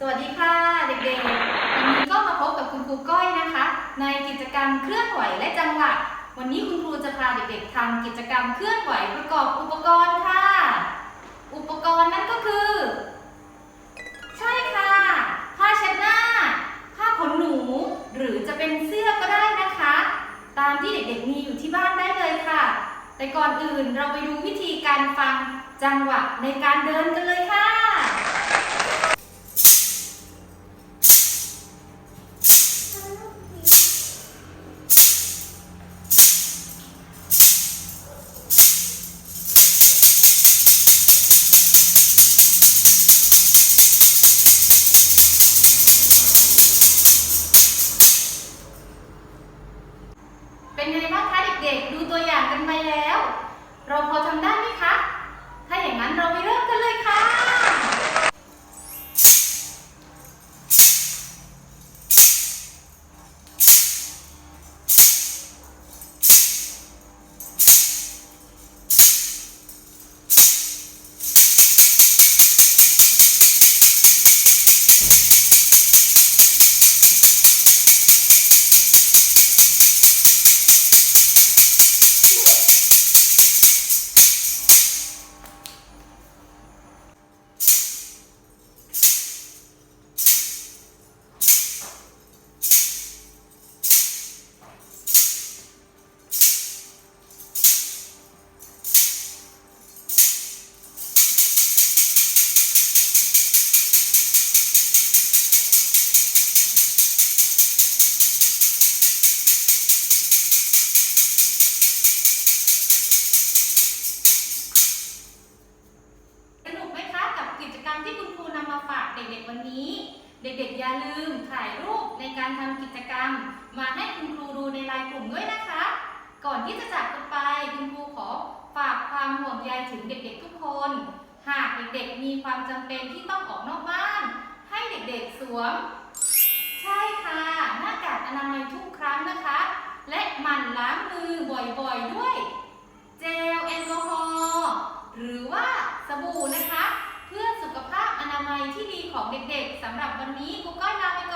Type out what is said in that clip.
สวัสดีค่ะเด็กๆ วันนี้ก็มาพบกับคุณครูก้อยนะคะ ในกิจกรรมเคลื่อนไหวและจังหวะ วันนี้คุณครูจะพาเด็กๆทำกิจกรรมเคลื่อนไหวประกอบอุปกรณ์ค่ะ อุปกรณ์นั่นก็คือ ใช่ค่ะ ผ้าเช็ดหน้า ผ้าขนหนู หรือจะเป็นเสื้อก็ได้นะคะ ตามที่เด็กๆมีอยู่ที่บ้านได้เลยค่ะ แต่ก่อนอื่นเราไปดูวิธีการฟังจังหวะในการเดินกันเลยค่ะ เป็นไงบ้างคะเด็กๆ ดูตัวอย่างกันไปแล้ว เราพอทำได้ไหมคะ มาฝากเด็กๆวันนี้ เด็กๆอย่าลืมถ่ายรูปในการทำกิจกรรม มาให้คุณครูดูในไลน์กลุ่มด้วยนะคะ ก่อนที่จะจากกันไปคุณครูขอฝากความห่วงใยถึงเด็กๆทุกคน หากเด็กๆมีความจำเป็นที่ต้องออกนอกบ้าน ให้เด็กๆสวม ใช่ค่ะ หน้ากากอนามัยทุกครั้งนะคะ และหมั่นล้างมือบ่อยๆด้วย ของเด็กๆสำหรับวันนี้กูก็ลาไปก่อน